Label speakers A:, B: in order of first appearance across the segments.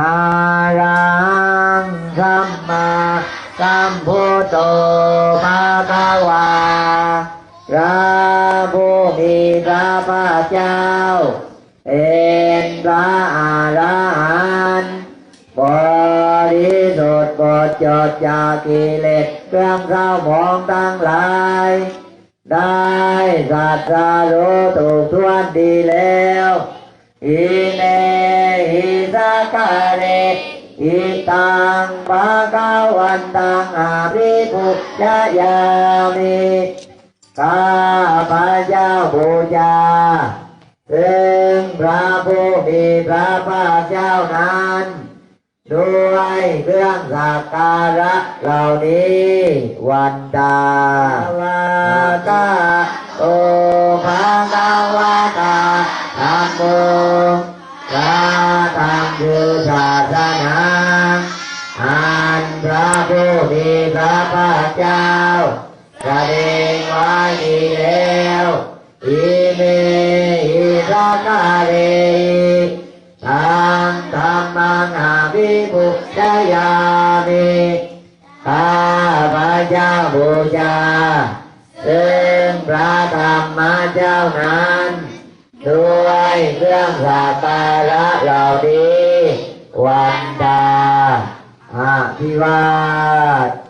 A: อารังสัมมาสัมพุทโธภะคะวาพระผู้มีพระภาคเจ้าเป็นพระอรหันต์บริสุทธิ์บดจดจากกิเลสเครื่องเศร้าหมองทั้งหลาย ได้สัตรารู้ถูกทวนดีแล้วอิเน เรอิตังภะคะวันตังอาภิปุจยามิข้าพระเจ้าบูชาซึ่งพระผู้มีพระภาคเจ้านั้นด้วยเครื่องสักการะเหล่านี้วันตาวาตาโอภะคะวะตาธัมโม ระภาเจ้าแสดงไว้ดีแล้วอิเมหิสาคาเรทางธรรมังอาภิปุจยามิข้าพระเจ้าบูชาซึ่งพระธรรมเจ้านั้นด้วยเครื่องสักการะเหล่านี้วันดาอาภิวาท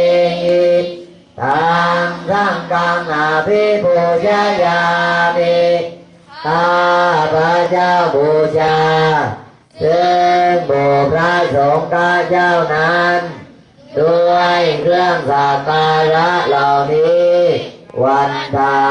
A: ังสังกังอาภิบูชายามิข้าพระเจ้าบูชาซึ่งบูพระสงฆ์ข้าเจ้านั้น ด้วยเครื่องสักการะเหล่านี้ วันตา